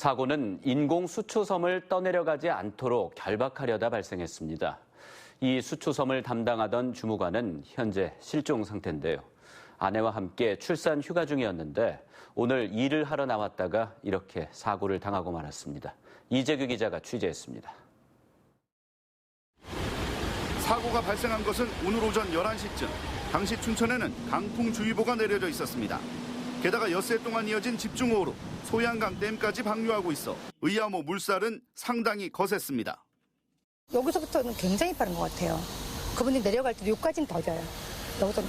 사고는 인공 수초섬을 떠내려가지 않도록 결박하려다 발생했습니다. 이 수초섬을 담당하던 주무관은 현재 실종 상태인데요. 아내와 함께 출산 휴가 중이었는데 오늘 일을 하러 나왔다가 이렇게 사고를 당하고 말았습니다. 이재규 기자가 취재했습니다. 사고가 발생한 것은 오늘 오전 11시쯤. 당시 춘천에는 강풍주의보가 내려져 있었습니다. 게다가 엿새 동안 이어진 집중호우로 소양강 댐까지 방류하고 있어 의암호 물살은 상당히 거셌습니다. 여기서부터는 굉장히 빠른 것 같아요. 그분이 내려갈 때도 여기까지는 더뎌요. 여기서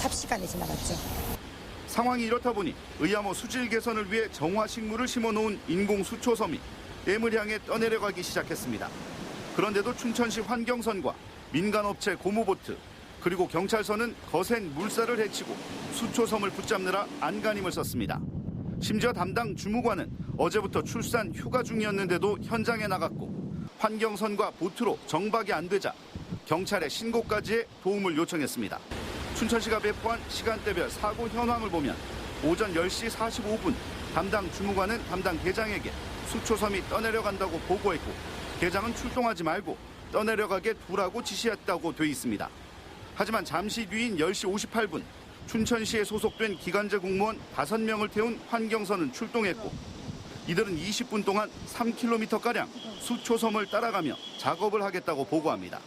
삽시간이 지나갔죠. 상황이 이렇다 보니 의암호 수질 개선을 위해 정화식물을 심어놓은 인공 수초섬이 댐을 향해 떠내려가기 시작했습니다. 그런데도 춘천시 환경선과 민간업체 고무보트 그리고 경찰서는 거센 물살을 헤치고 수초섬을 붙잡느라 안간힘을 썼습니다. 심지어 담당 주무관은 어제부터 출산 휴가 중이었는데도 현장에 나갔고 환경선과 보트로 정박이 안 되자 경찰에 신고까지 해 도움을 요청했습니다. 춘천시가 배포한 시간대별 사고 현황을 보면 오전 10시 45분 담당 주무관은 담당 계장에게 수초섬이 떠내려간다고 보고했고 계장은 출동하지 말고 떠내려가게 두라고 지시했다고 돼 있습니다. 하지만 잠시 뒤인 10시 58분 춘천시에 소속된 기간제 공무원 5명을 태운 환경선은 출동했고 이들은 20분 동안 3km가량 수초섬을 따라가며 작업을 하겠다고 보고합니다.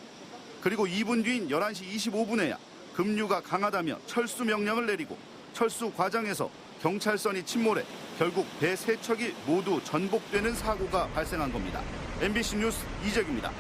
그리고 2분 뒤인 11시 25분에야 급류가 강하다며 철수 명령을 내리고 철수 과정에서 경찰선이 침몰해 결국 배 세 척이 모두 전복되는 사고가 발생한 겁니다. MBC 뉴스 이재규입니다.